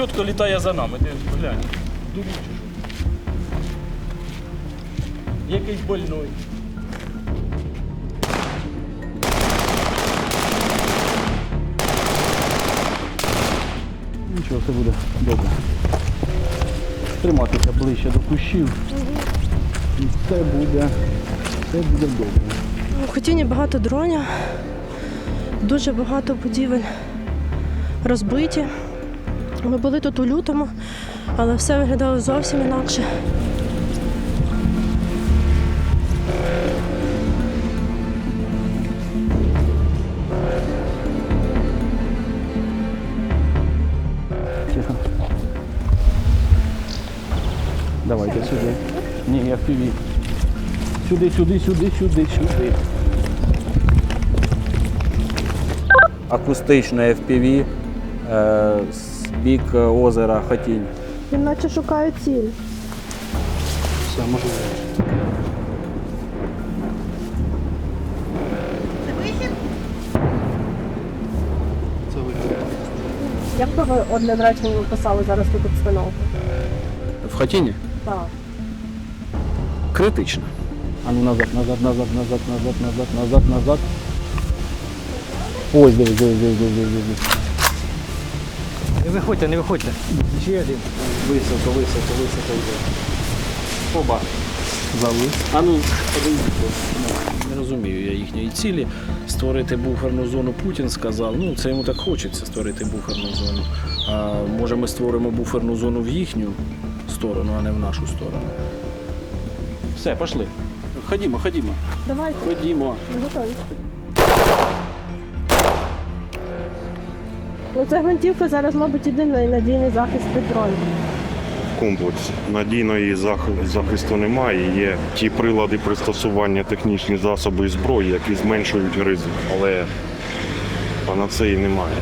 чітко літає за нами. Ти глянь. Чи що? Якийсь больной. Нічого, все буде добре. Триматися ближче до кущів. І все буде, все буде добре. У Хотіні багато дронів, дуже багато будівель розбиті. Ми були тут у лютому, але все виглядало зовсім інакше. Тихо. Давайте сюди. Ні, я в піві. Сюди, сюди, сюди, сюди, сюди. акустичне FPV е, з бік е, озера Хатінь. Він наче шукає ціль. Все. Це вихід. Як би ви реченням писали зараз тут обстановку? В хатіні? Так. Критично. А ну назад, назад, назад, назад, назад, назад, назад, назад. Ось, дивись, дивись, дивись, дивись, дивись. Не виходьте, не виходьте. Ще один. Високо, високо, високо йде. Оба. Завис. А ну, подивіться. Не розумію я їхньої цілі. Створити буферну зону Путін сказав. Ну, це йому так хочеться створити буферну зону. А може ми створимо буферну зону в їхню сторону, а не в нашу сторону. Все, пішли. Ходімо, ходімо. Давайте, Ходімо. ми готові. Ну, це гвинтівка зараз, мабуть, єдиний надійний захист від дронів. комплекс. Надійної захисту немає. Є ті прилади пристосування, технічні засоби і зброї, які зменшують ризик, але панацеї немає.